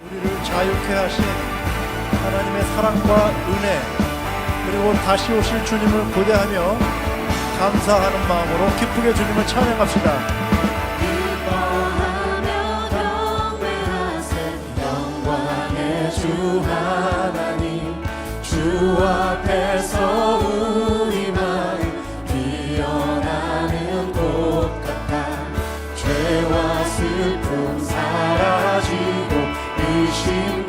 우리를 자유케 하신 하나님의 사랑과 은혜 그리고 다시 오실 주님을 고대하며 감사하는 마음으로 기쁘게 주님을 찬양합시다. 주 하나님 주앞 의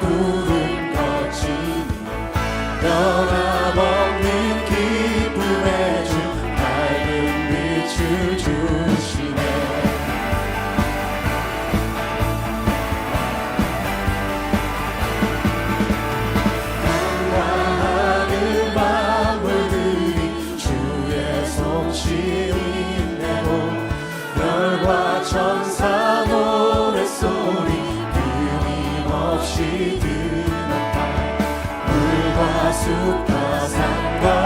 물과 숲과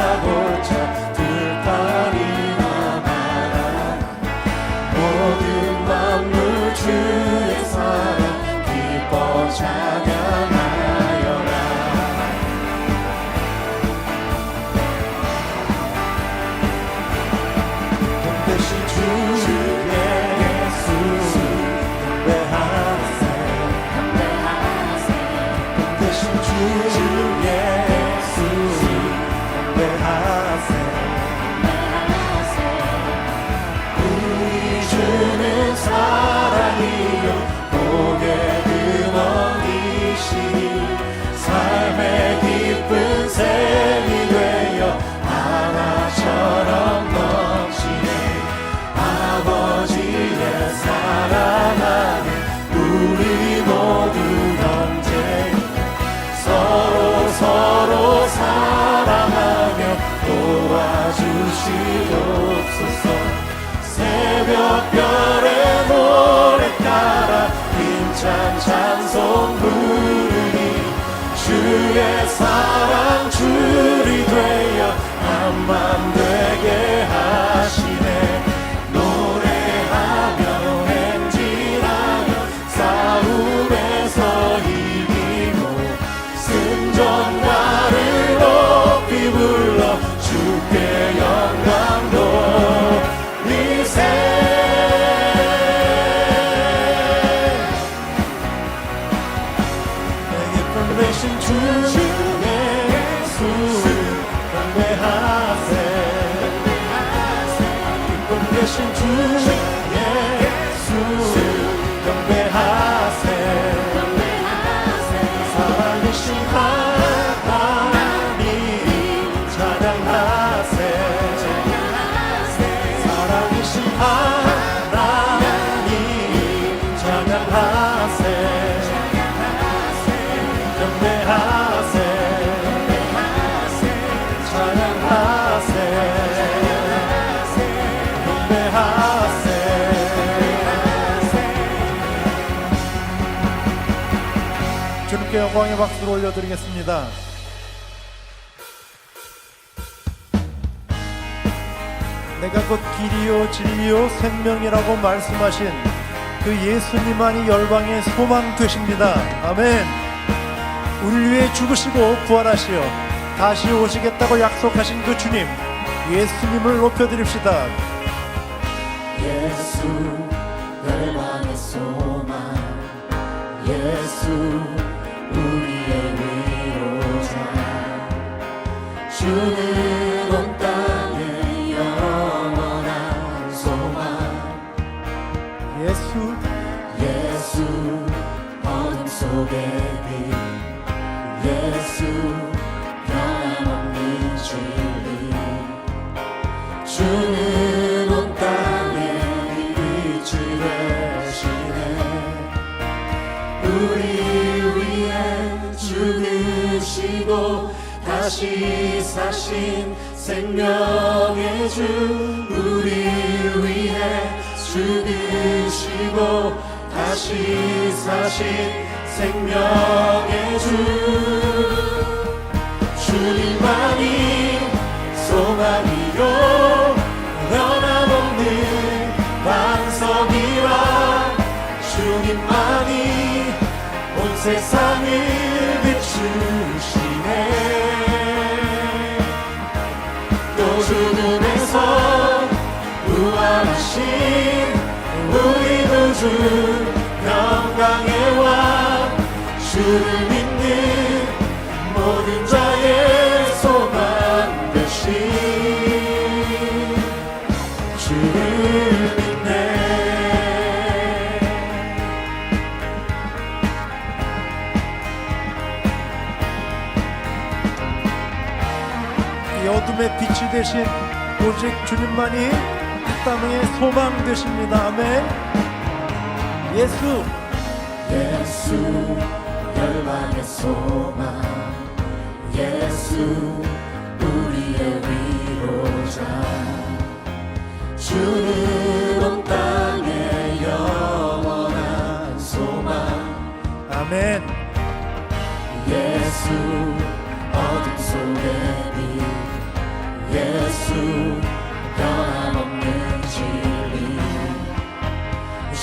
주시옵소서. 새벽별의 노래 따라 힘찬 찬송 부르니 주의 사랑 영광의 박수를 올려드리겠습니다. 내가 곧 길이요 진리요 생명이라고 말씀하신 그 예수님만이 열방의 소망 되십니다. 아멘. 우리 위해 죽으시고 부활하시어 다시 오시겠다고 약속하신 그 주님 예수님을 높여드립시다. 예수 열방의 소망. 예수 주는 온 땅의 영원한 소망. 예수 예수 어둠 속의 빛 예수 다시 사신 생명의 주 우리 위해 죽으시고 다시 사신 생명의 주. 주님만이 소망이요 변함없는 반석이라. 주님만이 온 세상을 주 영광의 왕 주를 믿는 모든 자의 소망 되신 주를 믿네 이 어둠의 빛이 되신 오직 주님만이 이 땅의 소망 되십니다. 아멘. 예수. 예수 열방의 소망. 예수 우리의 위로자. 주는 온 땅의 영원한 소망. 아멘. 예수 어둠 속의 빛 예수 변함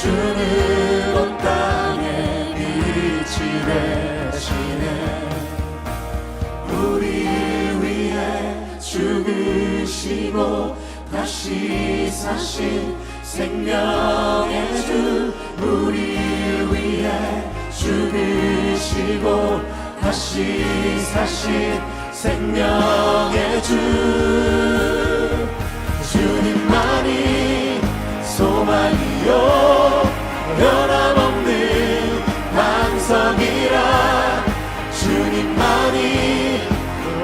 주는 온 땅에 빛이 되시네. 우리 위해 죽으시고 다시 사신 생명의 주 우리 위해 죽으시고 다시 사신 생명의 주. 주님만이 소망이요 변함없는 반석이라 주님만이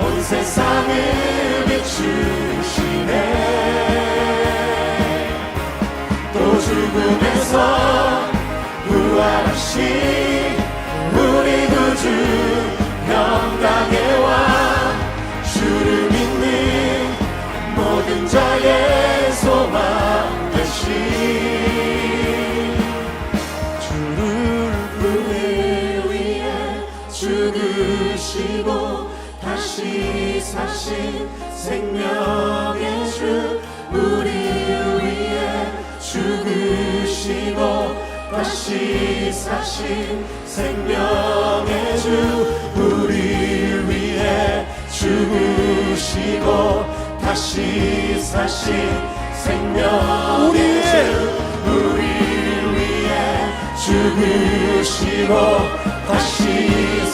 온 세상을 비추시네. 또 죽음에서 부활하신 우리 구주 영광의 왕 주를 믿는 모든 자의 소망 죽으시고 다시 사신 생명의 주 우리 위해 죽으시고 다시 사신 생명의 주 우리 위해 죽으시고 다시 사신 생명의 주 우리 위해 죽으시고 다시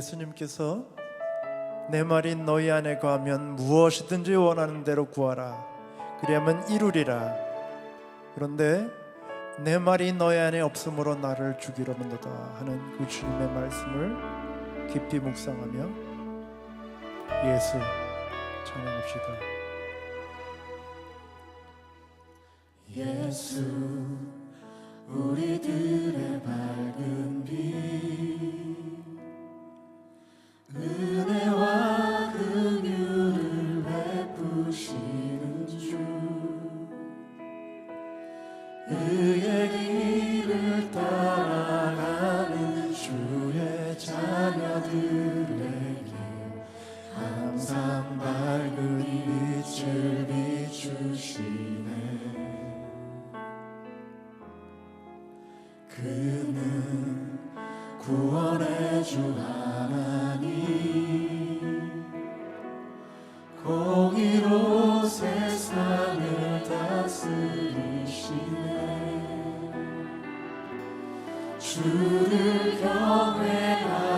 예수님께서 내 말이 너희 안에 거하면 무엇이든지 원하는 대로 구하라. 그리하면 이루리라. 그런데 내 말이 너희 안에 없으므로 나를 죽이려는도다 하는 그 주님의 말씀을 깊이 묵상하며 예수 찬양합시다. 예수 우리들의 밝은 빛 은혜와 세상을 다스리시네. 주를 경외하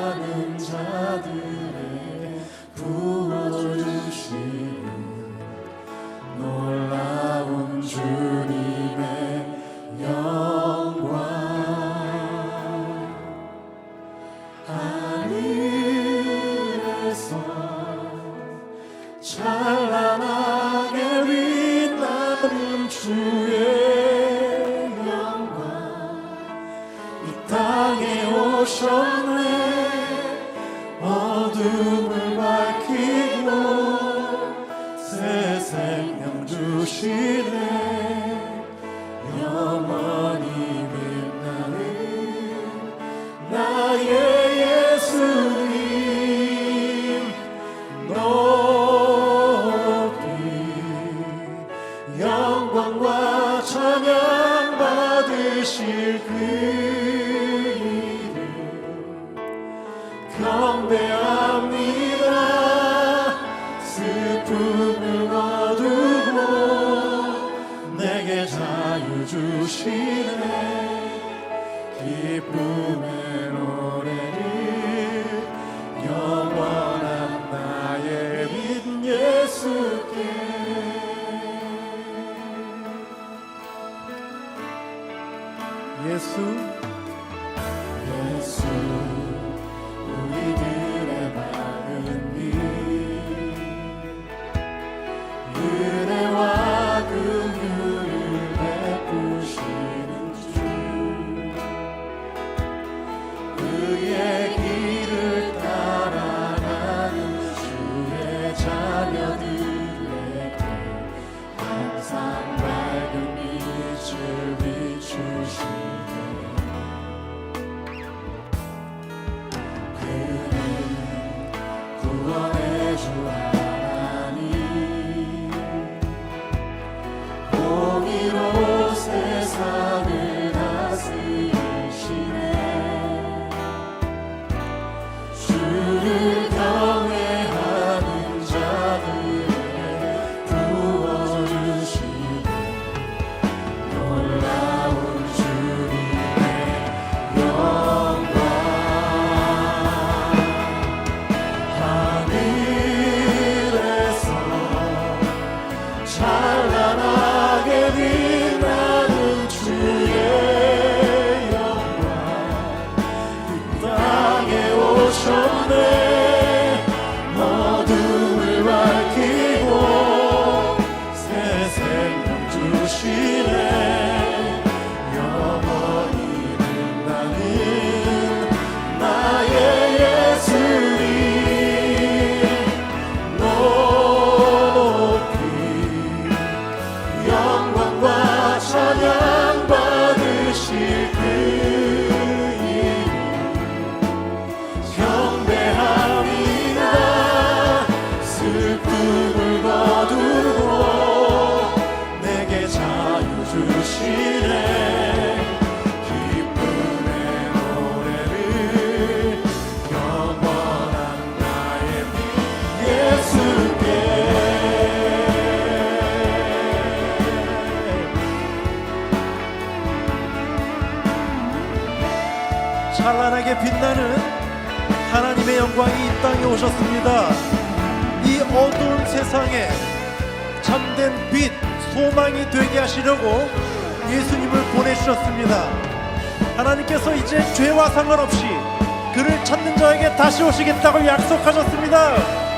하셨네 어둠을 밝히고 새 생명 주시네. 영원히 빛나는 나의 예수님 높이 영광과 찬양 받으실 그 Jesus. Jesus. Hallelujah. 영광과 이 땅에 오셨습니다. 이 어두운 세상에 참된 빛, 소망이 되게 하시려고 예수님을 보내주셨습니다. 하나님께서 이제 죄와 상관없이 그를 찾는 자에게 다시 오시겠다고 약속하셨습니다.